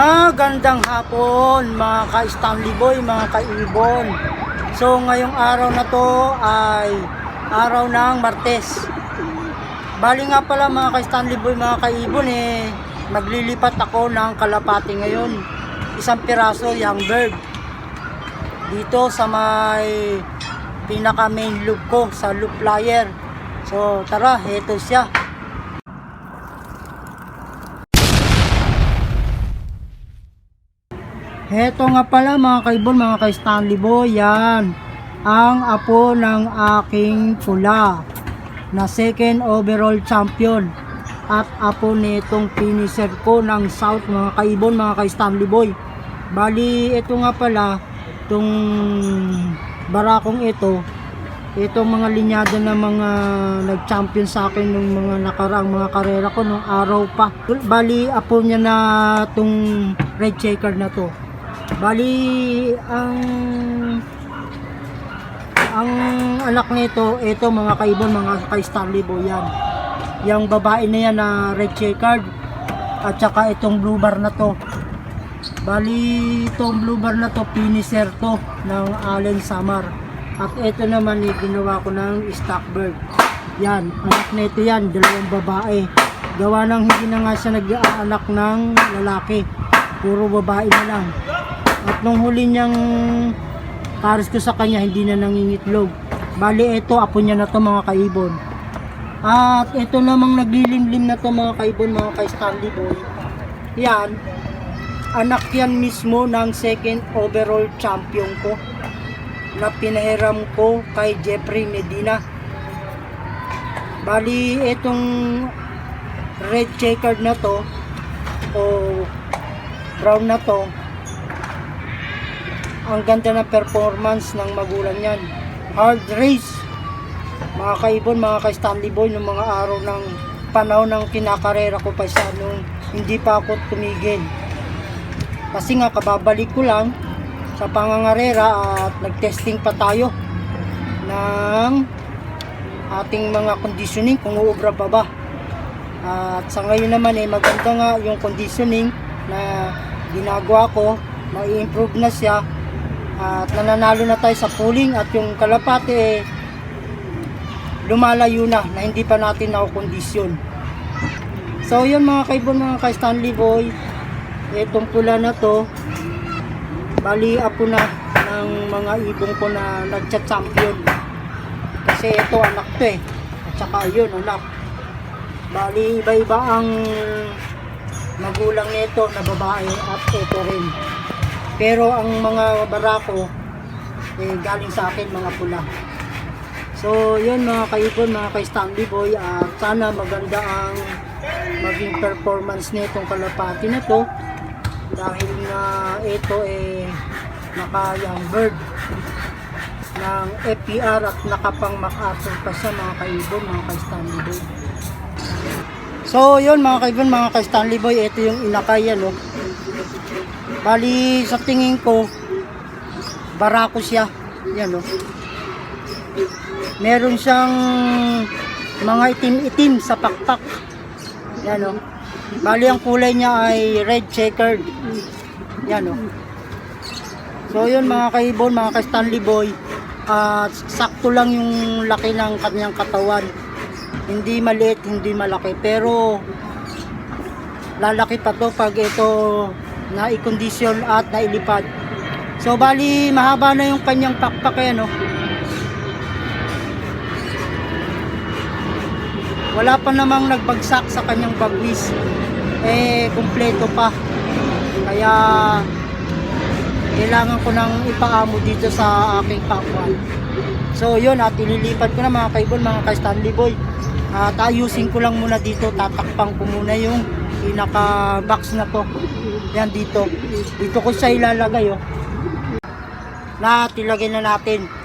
Magandang hapon mga ka-Stanley Boy, mga ka-Ibon. So ngayong araw na to ay araw ng Martes. Bali nga pala mga ka-Stanley Boy, mga ka-Ibon eh, maglilipat ako ng kalapati ngayon. Isang piraso young bird. Dito sa may pinaka main loop ko sa loop flyer. So tara, heto siya. Heto nga pala mga kaibon, mga kay Stanley Boy, yan. Ang apo ng aking pula na second overall champion at apo nitong finisher ko ng South mga kaibon, mga kay Stanley Boy. Bali, ito nga pala, itong barakong ito, itong mga linyada na mga nag-champion sa akin ng mga nakaraang mga karera ko nung araw pa. Bali, apo niya na itong red checker na to. Bali, ang ang anak nito, ito mga kaibon, mga kay Stanley Boy yan. Yung babae na yan na red checkered at saka itong blue bar na to. Bali, itong blue bar na to, finisher to ng Allen Samar. At ito naman, eh, ginawa ko ng stock bird. Yan, anak nito yan, dalawang babae. Gawa ng hindi na nga siya nag-aanak ng lalaki. Puro babae na lang. At nung huli niyang pares ko sa kanya, hindi na nangingitlog. Bali, ito, apo niya na to mga kaibon. At ito namang naglilimlim na to mga kaibon, mga kay Stanley Boy. Yan, anak yan mismo ng second overall champion ko na pinahiram ko kay Jeffrey Medina. Bali, itong red checkered na to o brown na to ang ganda ng performance ng magulang yan hard race. Mga kaibon, mga kay Stanley Boy nung mga araw ng panahon ng kinakarera ko pa siya nung hindi pa ako tumigil. Kasi nga kababalik ko lang sa pangangarera at nagtesting pa tayo ng ating mga conditioning kung uubra pa ba. At sa ngayon naman eh maganda nga yung conditioning na ginagawa ko. Na i-improve na siya at nananalo na tayo sa pooling at yung kalapate eh, lumalayo na na hindi pa natin nakukondisyon. So yun mga kaibon mga kay Stanley Boy itong pula na to bali apo na ng mga ibong ko na nagcha-champion. Kasi ito anak to eh. At saka yun anak. Bali iba-iba ang magulang nito na babae at ito rin pero ang mga barako eh, galing sa akin mga pula. So yun mga kaibon mga kay Stanley Boy at sana maganda ang maging performance nitong kalapati na to. Dahil nga ito eh naka young bird ng FPR at nakapang MacArthur pa siya mga kaibon mga kay Stanley Boy. So, yun mga kaibigan, mga kay Stanley Boy, ito yung inakay yan, oh. Bali, sa tingin ko, barako siya. Yan, oh. Meron siyang mga itim-itim sa pakpak. Yan, oh. Bali, ang kulay niya ay red checkered. Yan, oh. So, yun mga kaibon, mga kay Stanley Boy, at sakto lang yung laki ng kanyang katawan hindi maliit, hindi malaki. Pero lalaki pa to pag ito na i-condition at nailipad. So bali mahaba na yung kanyang pakpak eh, no? Wala pa namang nagbagsak sa kanyang bagwis. Eh, kumpleto pa. Kaya kailangan ko nang ipaamo dito sa aking pakwan. So yun at ililipat ko na mga kaibon, mga kay Stanley Boy. At ayusin ko lang muna dito, tatakpang ko muna yung pinaka box na to. Yan dito. Dito ko siya ilalagay oh. Lahat ilagay na natin.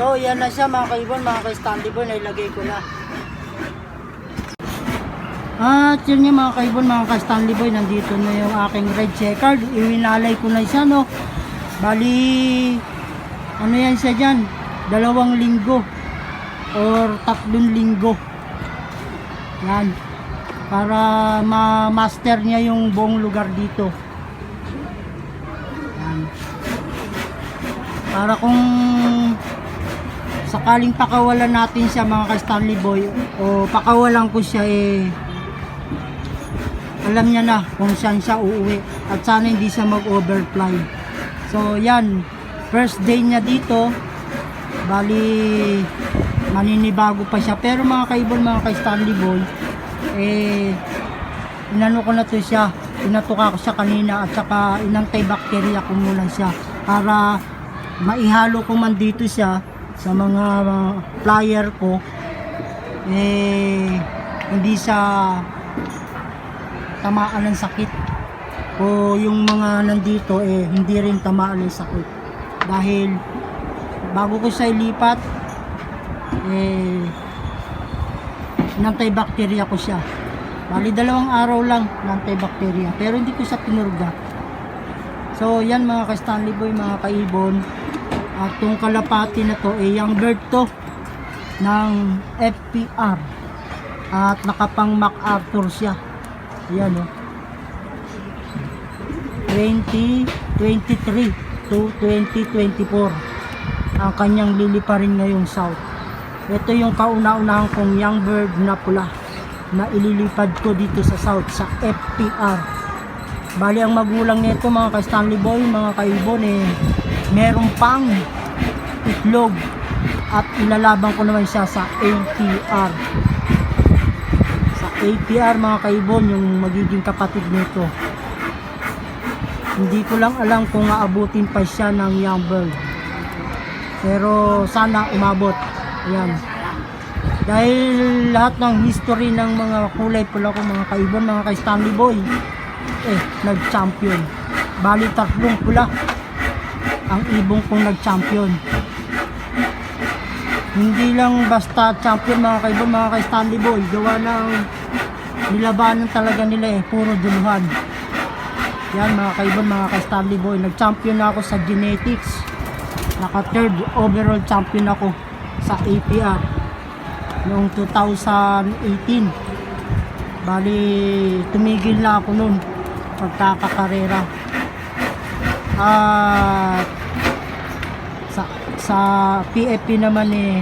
So, yan na siya mga kaibon, mga ka-Stanley Boy, nailagay ko na. At yun nga mga kaibon, mga ka-Stanley Boy, nandito na yung aking red checkered. Iwinalay ko na siya, no? Bali, ano yan siya dyan? Dalawang linggo or tatlong linggo. Yan. Para ma-master niya yung buong lugar dito. Yan. Para kung sakaling pakawalan natin siya mga ka-Stanley Boy o pakawalan ko siya eh alam niya na kung saan siya uuwi at sana hindi siya mag-overfly. So yan first day niya dito. Bali maninibago pa siya. Pero mga kaibon mga ka-Stanley Boy eh inano ko na to siya. Inatuka ko siya kanina at saka inantay bacteria ko muna siya para maihalo ko man dito siya sa mga uh, flyer ko eh hindi siya tamaan ng sakit. O yung mga nandito eh hindi rin tamaan ng sakit. Dahil bago ko siya ilipat eh nantay-bacteria ko siya. Bali dalawang araw lang nantay-bacteria pero hindi ko siya pinurga so yan mga ka-Stanley Boy mga kaibon at yung kalapati na to eh young bird to ng FPR at nakapang MacArthur siya. Yan o 2023 to 2024 ang kanyang liliparin ngayong south. Ito yung kauna-unahan kong young bird na pula na ililipad ko dito sa south sa FPR bali ang magulang nito mga ka-Stanley Boy mga kaibon eh meron pang itlog at ilalaban ko naman siya sa ATR sa ATR mga kaibon yung magiging kapatid nito. Hindi ko lang alam kung aabutin pa siya ng young bird pero sana umabot. Ayan. Dahil lahat ng history ng mga kulay pula ko mga kaibon mga kay Stanley Boy eh nag-champion. Bali tatlong pula ang ibong kong nag-champion. Hindi lang basta champion mga kaibon mga kay Stanley Boy. Gawa ng nilabanan talaga nila eh puro duluhan. Yan mga kaibon mga kay Stanley Boy. Nag-champion na ako sa genetics. Naka third overall champion ako sa APR noong 2018 bali tumigil na ako noon pagkakakarera at sa, sa PFP naman eh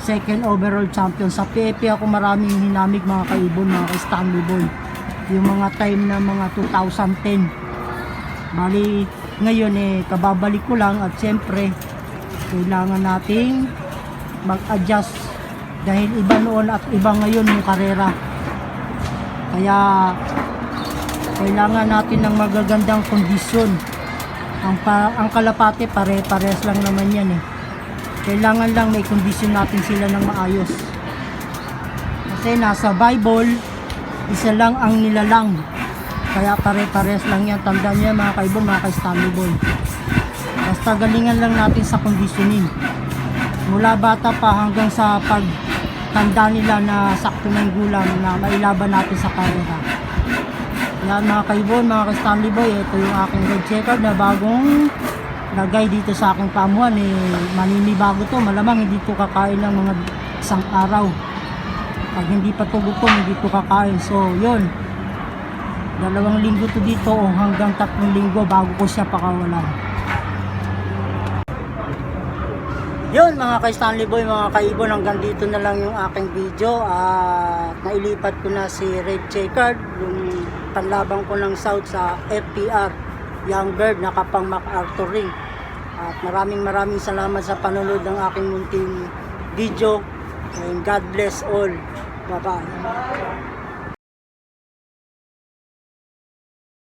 second overall champion. Sa PFP ako maraming hinamig mga kaibon mga Stanley Boy. Yung mga time na mga 2010 bali ngayon eh kababalik ko lang at siyempre kailangan nating mag-adjust dahil iba noon at iba ngayon yung karera. Kaya kailangan natin ng magagandang kondisyon. Ang, pa, ang kalapate pare-pares lang naman yan eh. Kailangan lang may kondisyon natin sila ng maayos. Kasi nasa Bible isa lang ang nilalang. Kaya pare-pares lang yan. Tandaan niya mga kaibon mga ka-Stanley Boy. Basta galingan lang natin sa conditioning. Mula bata pa hanggang sa pag tanda nila na sakto ng gulang na mailaban natin sa karera yan mga kaibon mga ka-Stanley Boy ito yung aking red checker na bagong lagay dito sa aking pamuhan eh maninibago to. Malamang hindi to kakain ng mga isang araw. Pag hindi pa to gutom hindi to kakain. So yun. Dalawang linggo to dito o hanggang tatlong linggo bago ko siya pakawalan. Yun mga kay Stanley Boy mga kaibon hanggang dito na lang yung aking video. At nailipat ko na si Red Checkered yung panlabang ko ng South sa FPR Young Bird nakapang MacArthur ring. At maraming maraming salamat sa panonood ng aking munting video. And God bless all. Bye bye